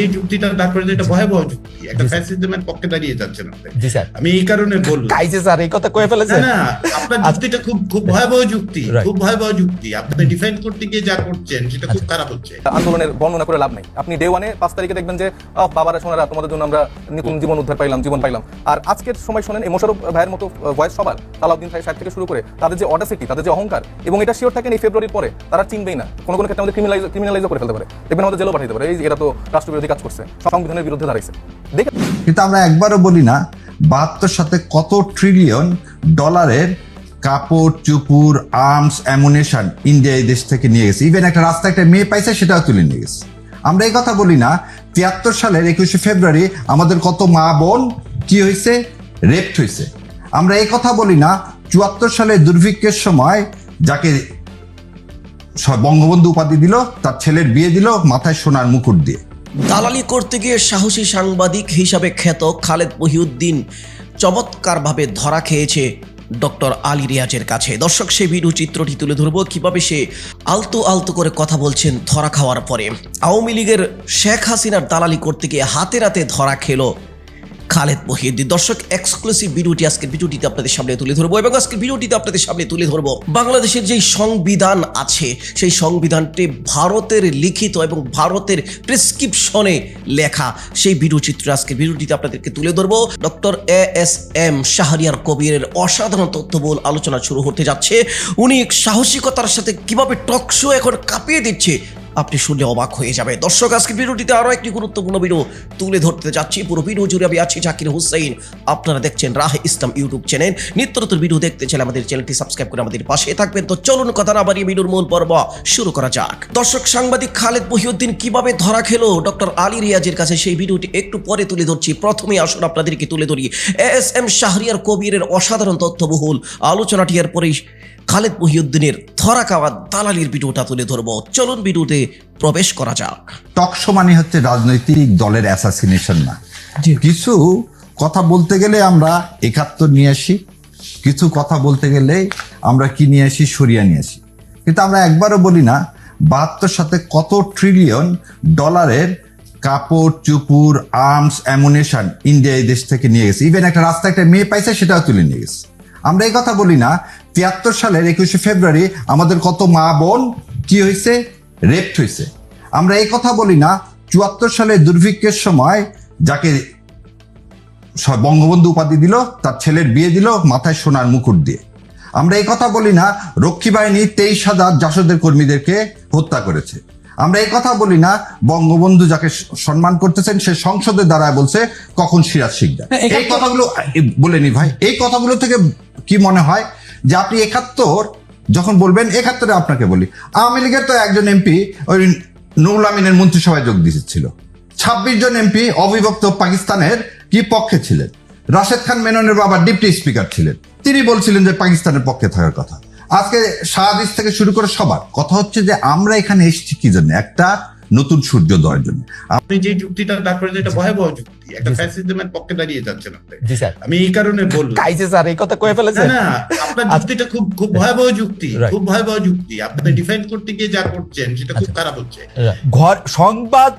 যে যুক্তিটা তারপরে এটা ভয়াবহ যুক্তি একটা ফ্যাসিজমের পক্ষে দাঁড়িয়ে যাচ্ছেন আমি এই কারণে বললাম স্যার এই কথা কয়ে না ফেলেছেন না আপনার যুক্তিটা খুব খুব ভয়াবহ যুক্তি খুব ভয়াবহ যুক্তি। আপনি ডিফেন্ড করতে গিয়ে যা করছেন সেটা খুব খারাপ হচ্ছে। আন্দোলনের বর্ণনা করে লাভ নেই। আপনি ডে ওয়ানে পাঁচ তারিখে দেখবেন যে বাবারা সোনারা তোমাদের জন্য আমরা নতুন জীবন উদ্ধার পাইলাম জীবন পাইলাম। আর আজকের সময় শোনেন এই মোশারফ ভাইয়ের মতো ভয়েস সবার তালাউদ্দিন ভাই সাহেব থেকে শুরু করে তাদের যে অডাসিটি তাদের যে অহংকার এবং এটা শিওর থাকেন এই ফেব্রুয়ারির পরে তারা চিনবেই না। কোনো কোনো ক্ষেত্রে আমাদের ক্রিমিনালাইজ ক্রিমিনালাইজও করে ফেলতে পারে। দেখবেন আমাদের জেলও পাঠাতে পারে। এই এরা তো রাষ্ট্রবিরোধী কাজ করছে, সংবিধানের বিরুদ্ধে দাঁড়াইছে। দেখে কিন্তু আমরা একবারও বলি না, বাহাত্তর সাথে কত ট্রিলিয়ন ডলারের কাপড়, চুপুর আর্মস অ্যামুনেশন ইন্ডিয়া এই দেশ থেকে নিয়ে গেছে। ইভেন একটা রাস্তা একটা মেয়ে পাইছে, সেটাও তুলে নিয়ে গেছে। আমরা এই কথা বলি না, তিয়াত্তর সালের একুশে ফেব্রুয়ারি আমাদের কত মা বোন, কি হয়েছে রেপ্ট হয়েছে আমরা এই কথা বলি না, চুয়াত্তর সালে দুর্ভিক্ষের সময় যাকে বঙ্গবন্ধু উপাধি দিল, তার ছেলের বিয়ে দিল, মাথায় সোনার মুকুট দিয়ে। দালালি করতে গিয়ে সাহসী সাংবাদিক হিসাবে খ্যাত খালেদ মহিউদ্দিন চমৎকারভাবে ধরা খেয়েছে ডক্টর আলী রিয়াজের কাছে। দর্শক, সেই ভিডিও চিত্রটি তুলে ধরব। কীভাবে সে আলতো আলতো করে কথা বলছেন ধরা খাওয়ার পরে। আওয়ামী লীগের শেখ হাসিনার দালালি করতে গিয়ে হাতে রাতে ধরা খেলো খালেদ মহিউদ্দিন। দর্শক এক্সক্লুসিভ ভিডিওটি আজকের ভিডিওটিতে আপনাদের সামনে তুলে ধরবো এবং আজকের ভিডিওটিতে আপনাদের সামনে তুলে ধরবো বাংলাদেশের যেই সংবিধান আছে, সেই সংবিধানটি ভারতের লিখিত এবং ভারতের প্রেসক্রিপশনে লেখা। সেই ভিডিও চিত্র আজকের ভিডিওটিতে আপনাদেরকে তুলে ধরবো। Doctor A S M Shahriar কবিরের অসাধারণ তথ্যবহুল আলোচনা শুরু হতে যাচ্ছে। উনি সাহসিকতার সাথে কীভাবে টকশো এখন কাঁপিয়ে দিচ্ছে আপনি শুনলে অবাক হয়ে যাবে দর্শক আজকে ভিডিওটিতে আরও একটি গুরুত্বপূর্ণ ভিডিও তুলে ধরতে যাচ্ছি। পুরো ভিডিও জুড়ে আমি আছি জাকির হুসাইন আপনারা দেখছেন রাহ ইসলাম ইউটিউব চ্যানেল নিত্য নতুন ভিডিও দেখতে চাইলে আমাদের চ্যানেলটি সাবস্ক্রাইব করে আমাদের পাশে থাকবেন। তো চলুন কথা না বাড়িয়ে ভিডিওর মূল পর্ব শুরু করা যাক। দর্শক, সাংবাদিক খালেদ মহিউদ্দিন কীভাবে ধরা খেলো? ডক্টর আলী রিয়াজের কাছে সেই ভিডিওটি একটু পরে তুলে ধরছি। প্রথমে আসুন আপনাদেরকে তুলে ধরি। এস এম শাহরিয়ার কবিরের অসাধারণ তথ্যবহুল আলোচনাটি। এর পরেই খালেদ মহিউদ্দিনের ধরা খাওয়া দালালির ভিডিওটা তুলে ধরবো। চলুন ভিডিওতে প্রবেশ করা যাক। টকশো মানে হচ্ছে রাজনৈতিক দলের অ্যাসাসিনেশন না। কিছু কথা বলতে গেলে আমরা একাত্তর নিয়ে আসি কিছু কথা বলতে গেলে আমরা কি নিয়ে আসি সরিয়া নিয়ে আসি। কিন্তু আমরা একবারও বলি না বাহাত্তর সাথে কত ট্রিলিয়ন ডলারের কাপড় চুপুর আর্মস অ্যামুনেশন ইন্ডিয়া এই দেশ থেকে নিয়ে গেছে। ইভেন একটা রাস্তা একটা মেয়ে পাইছে সেটাও তুলে নিয়ে গেছে। আমরা এই কথা বলি না, তিয়াত্তর সালের একুশে ফেব্রুয়ারি আমাদের কত মা বোন? কি হয়েছে রেপ্ট হয়েছে আমরা এই কথা বলি না, চুয়াত্তর সালে দুর্ভিক্ষের সময় যাকে বঙ্গবন্ধু উপাধি দিল, তার ছেলের বিয়ে দিল মাথায় সোনার মুকুট দিয়ে। আমরা এই কথা বলি না, রক্ষী বাহিনী তেইশ হাজার জাসদের কর্মীদেরকে হত্যা করেছে। আমরা এই কথা বলি না বঙ্গবন্ধু যাকে সম্মান করতেছেন সে সংসদের দ্বারা বলছে কখন সিরাজ শিকদার এই কথাগুলো এ, বলে নি ভাই এই কথাগুলো থেকে কি মনে হয় যে আপনি একাত্তর যখন বলবেন একাত্তরে আপনাকে বলি আওয়ামী লীগের তো একজন এমপি ওই নুরুল আমিনের মন্ত্রিসভায় যোগ দিয়েছিল। ছাব্বিশ জন এমপি অবিভক্ত পাকিস্তানের কি পক্ষে ছিলেন? রাশেদ খান মেননের বাবা ডিপটি স্পিকার ছিলেন। তিনি বলছিলেন যে পাকিস্তানের পক্ষে থাকার কথা। আজকে শাহাদিস থেকে শুরু করে সবার। কথা হচ্ছে যে আমরা এখানে এসেছি কি জন্য? একটা নতুন সূর্যোদয়ের জন্য। আপনি যে যুক্তিটা তারপরে এটা ভয়াবহ যুক্তি। একটা ফ্যাসিজমের পক্ষে দাঁড়িয়ে যাচ্ছেন আপনি। আমি এই কারণে বললাম। কাইছে স্যার এই কথা কয়ে ফেলেছেন। না আপনার যুক্তিটা খুব খুব ভয়াবহ যুক্তি খুব ভয়াবহ যুক্তি। আপনি ডিফেন্ড করতে গিয়ে যা করছেন সেটা খুব খারাপ হচ্ছে। ঘর সংবাদ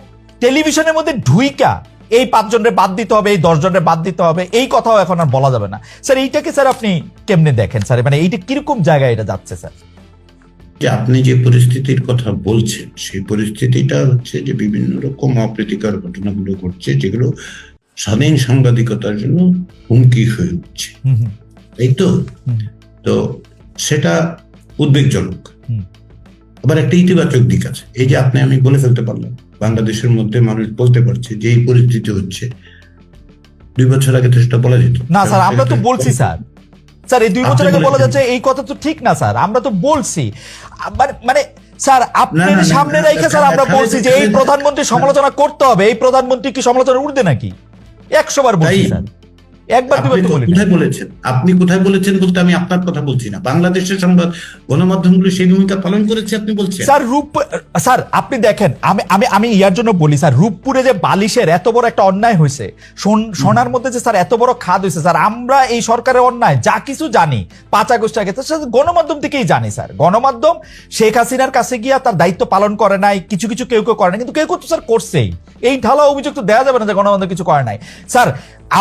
টেলিভিশনের মধ্যে ঢুইকা এই পাঁচজনের বাদ দিতে হবে এই দশজনের বাদ দিতে হবে এই কথাও এখন আর বলা যাবে না। স্যার এইটাকে স্যার আপনি কেমনে দেখেন স্যার? মানে এইটা কীরকম জায়গায় এটা যাচ্ছে স্যার? যে আপনি যে পরিস্থিতির কথা বলছেন সেই পরিস্থিতিটা হচ্ছে যে বিভিন্ন রকম অপ্রীতিকর ঘটনাগুলো ঘটছে যেগুলো স্বাধীন সাংবাদিকতার জন্য হুমকি হয়ে উঠছে। এই তো? তো সেটা উদ্বেগজনক। আবার একটা ইতিবাচক দিক আছে। এই যে আপনি আমি বলে ফেলতে পারলাম বাংলাদেশের মধ্যে মানুষ বলতে পারছে যে এই পরিস্থিতি হচ্ছে। দুই বছর আগে তো সেটা বলা যেত। না স্যার আমরা তো বলছি স্যার। স্যার এই দুই বছর আগে বলা যাচ্ছে এই কথা তো ঠিক না স্যার। আমরা তো বলছি। মানে স্যার আপনার সামনে রেখে স্যার আমরা বলছি যে এই প্রধানমন্ত্রী সমালোচনা করতে হবে। এই প্রধানমন্ত্রী কি সমালোচনা উঠবে নাকি? একশো বার বলছি স্যার। একবার আপনি। কোথায় বলেছেন? আপনি কোথায় বলেছেন বলতে আমি আপনার কথা বলছি না। বাংলাদেশের সংবাদ গণমাধ্যমগুলো সেই ভূমিকা পালন করেছে আপনি বলছেন। স্যার রূপ স্যার আপনি দেখেন আমি আমি আমি ইয়ার জন্য বলি স্যার রূপপুরে যে বালিশের এত বড় একটা অন্যায় হয়েছে সোনার মধ্যে যে স্যার এত বড় খাদ হয়েছে স্যার আমরা এই সরকারের অন্যায় যা কিছু জানি পাঁচ আগস্ট আগে স্যার গণমাধ্যম থেকেই জানি স্যার। গণমাধ্যম শেখ হাসিনার কাছে গিয়া তার দায়িত্ব পালন করে নাই কিছু কিছু কেউ কেউ করে নাই কিন্তু কেউ কেউ তো স্যার করছেই। এই ঢালা অভিযোগ তো দেওয়া যাবে না যে গণমাধ্যম কিছু করে নাই। স্যার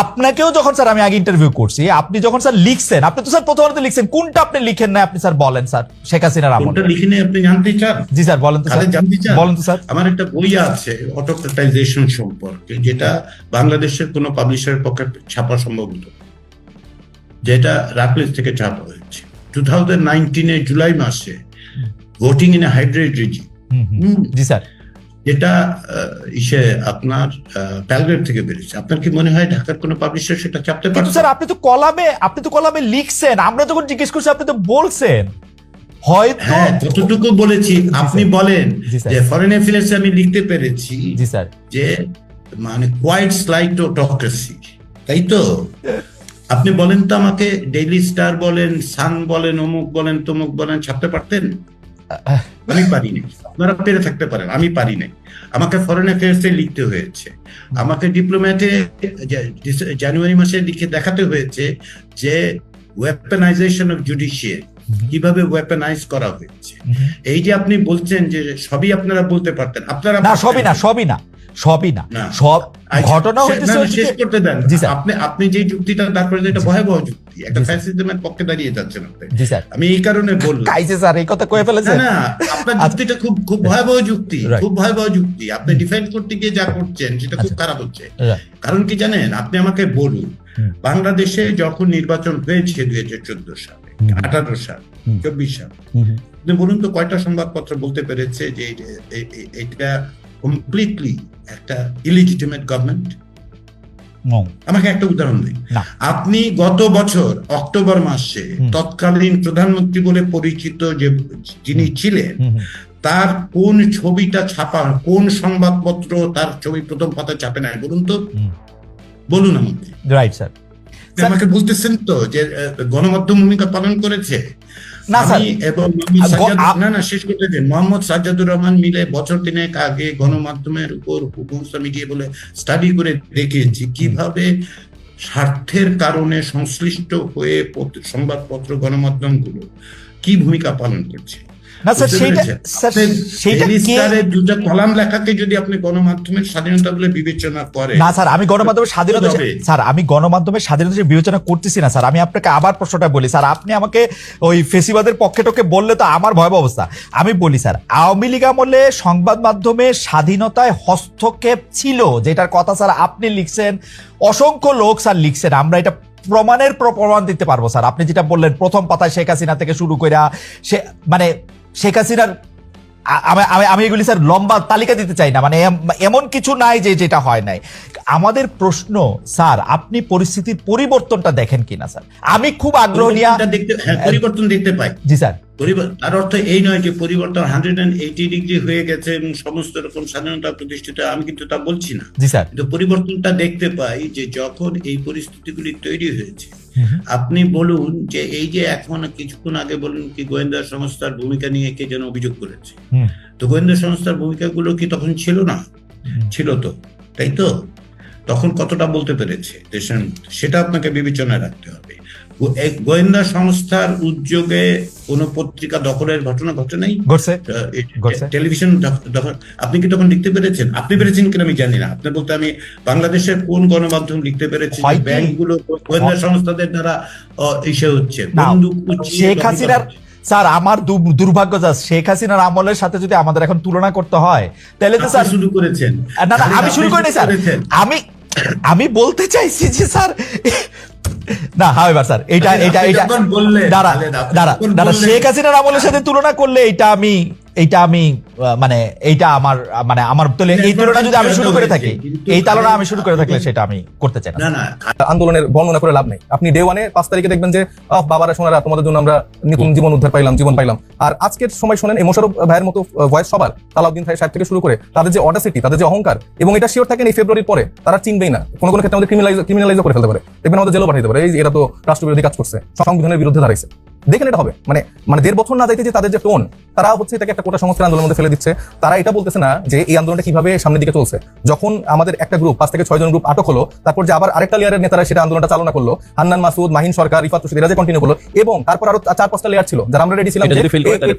আপনাকেও যখন স্যার আমি আগে ইন্টারভিউ করছি। আপনি যখন স্যার লিখছেন আপনি তো স্যার প্রথমত লিখছেন। কোনটা আপনি লিখেন না আপনি স্যার বলেন স্যার শেখ হাসিনার আমল। কোনটা লিখে নিয়ে আপনি জানতে চান? জি স্যার বলেন তো স্যার। জানতে চান? বলেন তো স্যার। আমার একটা বই আছে অটোক্রেটাইজেশন সম্পর্কে যেটা বাংলাদেশের কোনো পাবলিশারের পক্ষে ছাপা সম্ভব হতো যেটা রাকলেস থেকে ছাপা হয়েছে। টু থাউজেন্ড জুলাই মাসে ভোটিং ইন হাইড্রেট রিজি হুম, হুম। হুম। জি স্যার। যেটা ইসে আপনার প্যালগ্রেড থেকে বেরিয়েছে। আপনার কি মনে হয় ঢাকার কোনো পাবলিশার সেটা চাপতে পারছে স্যার আপনি তো কলামে আপনি তো কলামে লিখছেন। আমরা যখন জিজ্ঞেস করছি আপনি তো বলছেন। হয়তো হ্যাঁ ততটুকু বলেছি আপনি বলেন যে ফরেন অ্যাফেয়ার্সে আমি লিখতে পেরেছি জি স্যার। যে মানে কোয়াইট স্লাইট অটোক্রেসি তাই তো? আপনি বলেন তো আমাকে ডেইলি স্টার বলেন সান বলেন অমুক বলেন তমুক বলেন ছাপতে পারতেন? আমি পারি নাই আপনারা পেরে থাকতে পারেন আমি পারি নাই। আমাকে ফরেন অ্যাফেয়ার্সে লিখতে হয়েছে। আমাকে ডিপ্লোম্যাটে জানুয়ারি মাসে লিখে দেখাতে হয়েছে যে ওয়েপেনাইজেশন অফ জুডিশিয়ারি কীভাবে ওয়েপেনাইজ করা হয়েছে। এই যে আপনি বলছেন যে সবই আপনারা বলতে পারতেন। আপনারা না সবই না সবই না। সবই না। সব আচ্ছা, ঘটনা হইতেছে শেষ করতে দেন। আপনি আপনি যে যুক্তিটা দাঁড় তারপরে এটা ভয়াবহ যুক্তি। একটা। ফ্যাসিজমের পক্ষে দাঁড়িয়ে যাচ্ছেন আপনি। জি স্যার। আমি এই কারণে বললাম। কাইছে স্যার এই কথা কয়ে ফেলেছেন না আপনার যুক্তিটা খুব খুব ভয়াবহ যুক্তি খুব ভয়াবহ যুক্তি। আপনি ডিফেন্ড করতে গিয়ে যা করছেন সেটা খুব আচ্ছা। খারাপ হচ্ছে। কারণ কি জানেন? আপনি আমাকে বলুন বাংলাদেশে যখন নির্বাচন হয়েছে দুই হাজার চোদ্দ সালে আঠারো সাল চব্বিশ সাল বলুন তো কয়টা সংবাদপত্র বলতে পেরেছে যে এটা কমপ্লিটলি একটা ইলিজিটিমেট গভর্নমেন্ট আমাকে একটা উদাহরণ দিন। আপনি গত বছর অক্টোবর মাসে তৎকালীন প্রধানমন্ত্রী বলে পরিচিত যে যিনি ছিলেন। তার কোন ছবিটা ছাপা কোন সংবাদপত্র তার ছবি প্রথম পাতা ছাপে নাই বলুন তো। বলুন আমাকে। রাইট স্যার আমাকে বলতেছেন তো যে গণমাধ্যম ভূমিকা পালন করেছে। এবং না না শেষ করতে মোহাম্মদ সাজ্জাদুর রহমান মিলে বছর আগে গণমাধ্যমের উপর বলে স্টাডি করে কীভাবে স্বার্থের কারণে সংশ্লিষ্ট হয়ে পত্র- সংবাদপত্র গণমাধ্যমগুলো কি ভূমিকা পালন করছে? না স্যার সেইটা স্যার সেইটা ডেইলি কে স্টারের দুটো কলাম লেখাকে যদি আপনি গণমাধ্যমের স্বাধীনতা বলে বিবেচনা করেন না স্যার আমি গণমাধ্যমের স্বাধীনতা স্যার আমি গণমাধ্যমের স্বাধীনতা বিবেচনা করতেছি না স্যার। আমি আপনাকে আবার প্রশ্নটা বলি স্যার আপনি আমাকে ওই ফেসিবাদের পক্ষে টকে বললে তো আমার ভয়াবহ অবস্থা। আমি বলি স্যার আওয়ামী লীগ আমলে সংবাদ মাধ্যমে স্বাধীনতায় হস্তক্ষেপ ছিল যেটার কথা স্যার আপনি লিখছেন। অসংখ্য লোক স্যার লিখছেন। আমরা এটা প্রমাণের প্রমাণ দিতে পারব স্যার। আপনি যেটা বললেন প্রথম পাতায় শেখ হাসিনা থেকে শুরু করে সে মানে শেখ হাসিনার আমি এগুলি স্যার লম্বা তালিকা দিতে চাই না মানে এমন কিছু নাই যে যেটা হয় নাই। আমাদের প্রশ্ন স্যার আপনি পরিস্থিতির পরিবর্তনটা দেখেন কিনা স্যার? আমি খুব আগ্রহ নিয়ে দেখতে হ্যাঁ পরিবর্তন দেখতে পাই। জি স্যার। তার অর্থ এই নয় যে পরিবর্তন হান্ড্রেড অ্যান্ড এইটি ডিগ্রি হয়ে গেছে এবং সমস্ত রকম স্বাধীনতা প্রতিষ্ঠিত আমি কিন্তু তা বলছি না। জি স্যার। কিন্তু পরিবর্তনটা দেখতে পাই যে যখন এই পরিস্থিতিগুলি তৈরি হয়েছে আপনি বলুন যে এই যে এখন কিছুক্ষণ আগে বলুন কি গোয়েন্দা সংস্থার ভূমিকা নিয়ে কে যেন অভিযোগ করেছে? তো গোয়েন্দা সংস্থার ভূমিকাগুলো কি তখন ছিল না? ছিল তো তাই তো? তখন কতটা বলতে পেরেছে? দেশের সেটা আপনাকে বিবেচনায় রাখতে হবে। গোয়েন্দা সংস্থার উদ্যোগে কোনো পত্রিকা দখলের ঘটনা ঘটে নাই? ঘটছে। টেলিভিশন আপনি কি তখন লিখতে পেরেছেন? আপনি পেরেছেন কিনা আমি জানি না। আপনি বলতে আমি বাংলাদেশের কোন গণমাধ্যম লিখতে পেরেছি? ব্যাংকগুলো গোয়েন্দা সংস্থাদের দ্বারা ইসে হচ্ছে। বন্দুক শেখ হাসিনার স্যার আমার দুর্ভাগ্য যা শেখ হাসিনার আমলের সাথে যদি আমাদের এখন তুলনা করতে হয় তাহলে তো স্যার শুরু করেছেন। না না আমি শুরু করিনি স্যার। আমি আমি বলতে চাইছি যে স্যার না হাওয়েভার স্যার এটা এটা এটা দাঁড়া দাঁড়া দাঁড়া শেখ হাসিনার আমলের সাথে তুলনা করলে এটা আমি এটা আমি মানে এইটা আমার মানে আমার তুলে এই তুলনা যদি আমি শুরু করে থাকি এই তালনা আমি শুরু করে থাকলে সেটা আমি করতে চাই না। না না আন্দোলনের বর্ণনা করে লাভ নেই। আপনি ডে ওয়ানে পাঁচ তারিখে দেখবেন যে আহ, বাবারা সোনারা তোমাদের জন্য আমরা নতুন জীবন উদ্ধার পাইলাম জীবন পাইলাম। আর আজকের সময় শোনেন এই মোশারফ ভাইয়ের মতো ভয়েস সবার তালাউদ্দিন ভাই সাহেব থেকে শুরু করে তাদের যে অডাসিটি তাদের যে অহংকার এবং এটা শিওর থাকেন এই ফেব্রুয়ারির পরে তারা চিনবেই না। কোনো কোনো ক্ষেত্রে আমাদের ক্রিমিনালাইজ ক্রিমিনালাইজ করে ফেলতে পারে। দেখবেন আমাদের জেলও পাঠাইতে পারে। এই এরা তো রাষ্ট্রবিরোধী কাজ করছে সংবিধানের বিরুদ্ধে দাঁড়াইছে। দেখেন এটা হবে। মানে মানে দেড় বছর না যাইতে যে তাদের যে টোন তারা হচ্ছে এটাকে একটা কোটা সংস্কার আন্দোলনের মধ্যে ফেলে দিচ্ছে। তারা এটা বলতেছে না যে এই আন্দোলনটা কীভাবে সামনের দিকে চলছে। যখন আমাদের একটা গ্রুপ পাঁচ থেকে ছয় জন গ্রুপ আটক হলো তারপর যে আবার আরেকটা লেয়ারের নেতারা সেটা আন্দোলনটা চালনা করল হান্নান মাসুদ মাহিন সরকার রিফাত রশিদ এরা যে কন্টিনিউ করল এবং তারপর আরও চার পাঁচটা লেয়ার ছিল যারা আমরা রেডি ছিলাম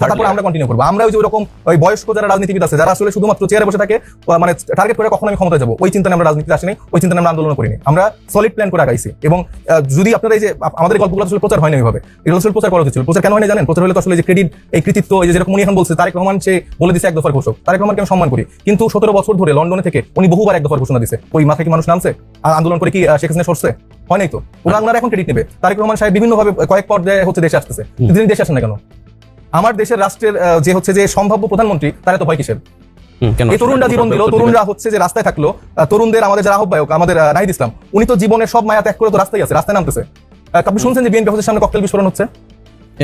তারপর আমরা কন্টিনিউ করব। আমরা ওই যে ওরকম ওই বয়স্ক যারা রাজনীতিবিদ আছে যারা আসলে শুধুমাত্র চেয়ারে বসে থাকে মানে টার্গেট করে কখন আমি ক্ষমতায় যাব ওই চিন্তা আমরা রাজনীতিতে আসিনি ওই চিন্তা আমরা আন্দোলন করিনি। আমরা সলিড প্ল্যান করে আগাইছি। এবং যদি আপনারা এই যে আমাদের গল্পগুলো আসলে প্রচার হয়নি ওইভাবে এগুলো আসলে প্রচার করা উচিত ছিল প্রচার কেন হয় জানেন? প্রচার হলে তো আসলে যে ক্রেডিট এই কৃতিত্ব এই যে যেরকম উনি এখন বলছে তারেক রহমান সে বলে দিছে এক দফার ঘোষক। তারেক রহমানকে আমি সম্মান করি। কিন্তু সতেরো বছর ধরে লন্ডনে থেকে উনি বহুবার এক দফার ঘোষণা দিছে। ওই মাথায় কি মানুষ নামছে? আর আন্দোলন করে কি শেখ হাসিনা সরছে? হয় নাই তো? ওরা ওনারা এখন ক্রেডিট নেবে। তারেক রহমান সাহেব বিভিন্নভাবে কয়েক পর্যায়ে হচ্ছে দেশে আসতেছে। তিনি দেশে আসেন না কেন? আমার দেশের রাষ্ট্রের যে হচ্ছে যে সম্ভাব্য প্রধানমন্ত্রী তারা তো ভয় কিসের? এই তরুণরা জীবন দিল তরুণরা হচ্ছে যে রাস্তায় থাকল তরুণদের আমাদের যারা আহ্বায়ক আমাদের নাহিদ ইসলাম উনি তো জীবনের সব মায়া ত্যাগ করে তো রাস্তায় আছে রাস্তায় নামতেছে। আপনি শুনছেন যে বিএনপি সামনে ককটেল বিস্ফোরণ হচ্ছে?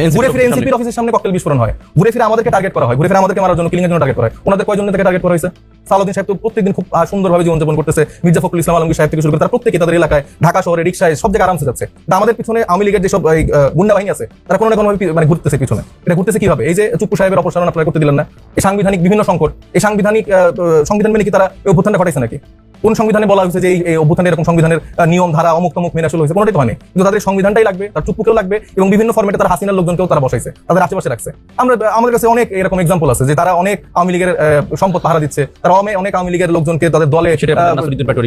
ঘুরে ফিরে এনসিপির অফিসের সামনে ককটেল বিস্ফোরণ হয়। ঘুরে ফিরে আমাদেরকে টার্গেট করা হয়। ঘুরে ফিরে আমাদেরকে মারার জন্য কিলিং এর জন্য টার্গেট করা হয়। ওনাদের কয়জন থেকে টার্গেট করা হয়েছে? সালাউদ্দিন সাহেব তো প্রত্যেকদিন খুব সুন্দরভাবে জীবনযাপন করতেছে। মির্জা ফখরুল ইসলাম আলমগীর সাহেব থেকে শুরু করে তারা প্রত্যেকে তাদের এলাকায় ঢাকা শহরে রিক্সায় সব জায়গায় আরামসে যাচ্ছে। তা আমাদের পিছনে আওয়ামী লীগের যেসব গুন্ডা বাহিনী আছে তারা কোনো না কোনো ভাবে পি- মানে ঘুরতেছে পিছনে। এটা ঘুরতেছে কীভাবে? এই যে চুপ্পু সাহেবের অপসারণ আপনারা করতে দিলেন না? এই সাংবিধানিক বিভিন্ন সংকট এই সাংবিধানিক সংবিধান মেনে কি তারা এই অভ্যুত্থানটা ঘটাইছে নাকি? কোন সংবিধানে বলা হয়েছে যে এই- অভ্যুত্থানে এরকম সংবিধানের নিয়ম ধারা অমুক তমুক মেনে আসলে হয়েছে কোনোটাই তো হয়নি কিন্তু তাদের সংবিধানটাই লাগবে তার চুপ্পুকেও লাগবে এবং বিভিন্ন ফর্মেটে তারা হাসিনার লোকজনকেও তারা বসাইছে তাদের আশেপাশে রাখছে। আমরা আমাদের কাছে অনেক এরকম এক্সাম্পল আছে যে তারা অনেক আওয়ামী লীগের সম্পদ পাহারা দিচ্ছে তারা অনেক অনেক আওয়ামী লীগের লোকজনকে তাদের দলে সেটা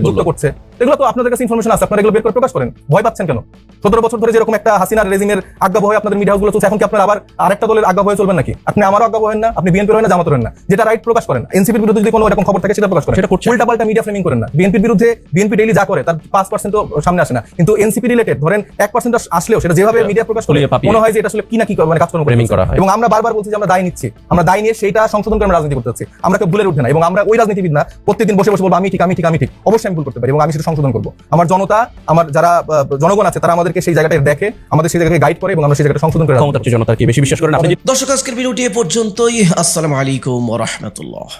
যুক্ত করছে। এগুলো তো আপনাদের কাছে ইনফরমেশন আছে আপনারা এগুলো বের করে প্রকাশ করেন। ভয় পাচ্ছেন কেন? সতেরো বছর ধরে যেরকম একটা হাসিনার রেজিমের আজ্ঞা হয়ে আপনাদের মিডিয়া গুলো চলছে এখন কি আপনার আবার আরেকটা দলের আজ্ঞা হয়ে চলবেন নাকি? আপনি আমারও আজ্ঞা হবেন না আপনি বিএনপির হয় না জামাতের হয় না। যেটা রাইট প্রকাশ করেন এনসিপির বিরুদ্ধে যদি কোনো এরকম খবর থাকে সেটা প্রকাশ করেন। সেটা। উল্টা পাল্টা মিডিয়া ফ্রেমিং করেন না। বিএনপির বিরুদ্ধে বিএনপি ডেইলি যা করে তার পাঁচ পার্সেন্ট সামনে আসে না। কিন্তু এনসিপি রিলেটেড ধরেন এক পার্সেন্ট আসলেও সেটা যেভাবে মিডিয়া প্রকাশ করে মনে হয় যে এটা আসলে কি না কি মানে কাজকর্ম। করা হয়। এবং আমরা বারবার বলছি যে আমরা দায় নিচ্ছি। আমরা দায় নিয়ে সেটা সংশোধন করে আমরা রাজনীতি করতে চাচ্ছি আমরা কেউ ভুলের উঠে না। এবং আমরা ওই রাজনীতিবিদ না প্রত্যেকদিন বসে বসে বলব আমি ঠিক আমি ঠিক আমি ঠিক। অবশ্যই আমি ভুল করতে পারি এবং আমি সেটা সংশোধন করব। আমার জনতা আমার যারা জনগণ আছে তারা আমাদেরকে সেই জায়গাটা দেখে আমাদের সেই জায়গাকে গাইড করে এবং আমরা সেই জায়গাটা সংশোধন করে ক্ষমতার চেয়ে কি বেশি বিশ্বাস করেন আপনি। দর্শক আজকের ভিডিওটি এ পর্যন্তই। আসসালামু আলাইকুম ওয়া রাহমাতুল্লাহ।